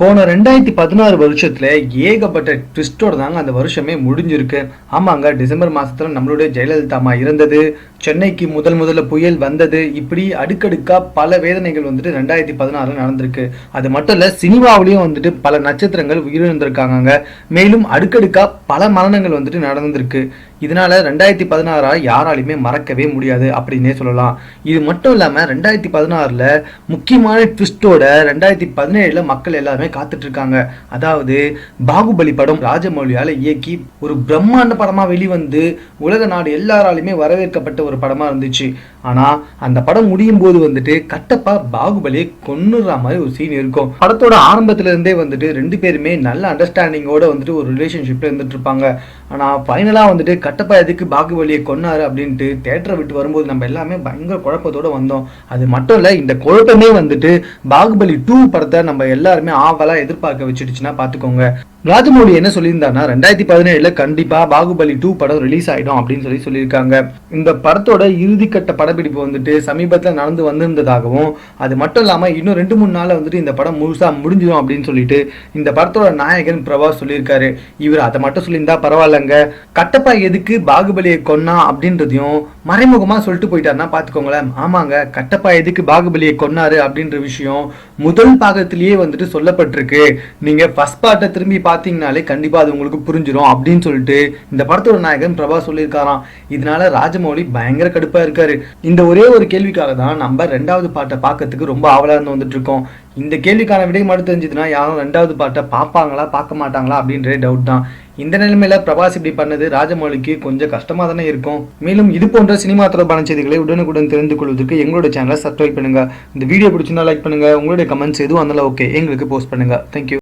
போன ரெண்டாயிரத்தி பதினாறு வருஷத்தில் ஏகப்பட்ட ட்விஸ்டோடு தாங்க அந்த வருஷமே முடிஞ்சிருக்கு. ஆமாங்க டிசம்பர் மாதத்தில் நம்மளுடைய ஜெயலலிதா அம்மா இருந்தது சென்னைக்கு முதல் முதல்ல புயல் வந்தது. இப்படி அடுக்கடுக்காக பல வேதனைகள் வந்துட்டு ரெண்டாயிரத்தி பதினாறில் நடந்திருக்கு. அது மட்டும் இல்லை சினிமாவிலையும் வந்துட்டு பல நட்சத்திரங்கள் உயிரிழந்திருக்காங்க மேலும் அடுக்கடுக்கா பல மரணங்கள் வந்துட்டு நடந்திருக்கு. இதனால ரெண்டாயிரத்தி பதினாறா யாராலையுமே மறக்கவே முடியாது அப்படின்னே சொல்லலாம். இது மட்டும் இல்லாம ரெண்டாயிரத்தி பதினாறுல முக்கியமான ட்விஸ்டோட ரெண்டாயிரத்தி பதினேழுல மக்கள் எல்லாருமே காத்துட்டு இருக்காங்க அதாவது பாகுபலி படம் ராஜமௌலியால இயக்கி ஒரு பிரம்மாண்ட படமா வெளிவந்து உலக நாடு எல்லாராலையுமே வரவேற்கப்பட்ட ஒரு படமா இருந்துச்சு. ஆனா அந்த படம் முடியும் போது வந்துட்டு கட்டப்பா பாகுபலியை கொன்னுற மாதிரி ஒரு சீன் இருக்கும். படத்தோட ஆரம்பத்துல இருந்தே வந்துட்டு ரெண்டு பேருமே நல்ல அண்டர்ஸ்டாண்டிங்கோட வந்துட்டு ஒரு ரிலேஷன்ஷிப்ல இருந்துட்டு இருப்பாங்க ஆனா ஃபைனலாக வந்துட்டு கட்டப்பா எதுக்கு பாகுபலியை கொன்னாரு அப்படின்ட்டு தேட்டரை விட்டு வரும்போது நம்ம எல்லாமே பயங்கர குழப்பத்தோட வந்தோம். அது மட்டும் இல்ல இந்த குழப்பமே வந்துட்டு பாகுபலி டூ படத்தை நம்ம எல்லாருமே ஆவலா எதிர்பார்க்க வச்சிருச்சுன்னா பாத்துக்கோங்க. ராஜமௌலி என்ன சொல்லியிருந்தாருன்னா ரெண்டாயிரத்தி பதினேழுல கண்டிப்பா பாகுபலி டூ படம் ரிலீஸ் ஆயிடும் அப்படின்னு சொல்லி சொல்லியிருக்காங்க. இந்த படத்தோட இறுதிக்கட்ட படப்பிடிப்பு வந்துட்டு சமீபத்தில் நடந்து வந்திருந்ததாகவும் அது மட்டும் இல்லாமல் இன்னும் ரெண்டு மூணு நாளில் வந்துட்டு இந்த படம் முழுசா முடிஞ்சிடும் அப்படின்னு சொல்லிட்டு இந்த படத்தோட நாயகன் பிரபாஸ் சொல்லியிருக்காரு. இவர் அதை மட்டும் சொல்லியிருந்தா பரவாயில்லங்க. கட்டப்பா எதுக்கு பாகுபலியை கொன்னா அப்படின்றதையும் மறைமுகமா சொல்லிட்டு போயிட்டாருன்னா பாத்துக்கோங்களேன். ஆமாங்க கட்டப்பா எதுக்கு பாகுபலியை கொன்னாரு அப்படின்ற விஷயம் முதல் பாகத்திலேயே வந்துட்டு சொல்லப்பட்டிருக்கு. நீங்க ஃபர்ஸ்ட் பார்ட்டை திரும்பி பார்த்தீங்கனாலே கண்டிப்பாக அது உங்களுக்கு புரிஞ்சிடும் அப்படின்னு சொல்லிட்டு இந்த படத்தோட நாயகன் பிரபாஸ் சொல்லியிருக்காராம். இதனால ராஜமௌலி பயங்கர கடுப்பாக இருக்காரு. இந்த ஒரே ஒரு கேள்விக்காக தான் நம்ம ரெண்டாவது பாட்டை பார்க்கறதுக்கு ரொம்ப ஆவலாக இருந்து வந்துட்டு இருக்கோம். இந்த கேள்விக்கான விடை மட்டும் தெரிஞ்சதுன்னா யாரும் ரெண்டாவது பாட்டை பார்ப்பாங்களா பார்க்க மாட்டாங்களா அப்படின்றே டவுட் தான். இந்த நிலைமையில பிரபாஸ் இப்படி பண்ணது ராஜமௌலிக்கு கொஞ்சம் கஷ்டமா தானே இருக்கும். மேலும் இது போன்ற சினிமா தொடர்பான செய்திகளை உடனுக்குடன் தெரிந்து கொள்வதற்கு எங்களோட சேனலை சப்ஸ்கிரைப் பண்ணுங்க. இந்த வீடியோ பிடிச்சிருந்தா லைக் பண்ணுங்க. உங்களுடைய கமெண்ட்ஸ் எதுவும் அதனால ஓகே எங்களுக்கு போஸ்ட் பண்ணுங்க. தேங்க்யூ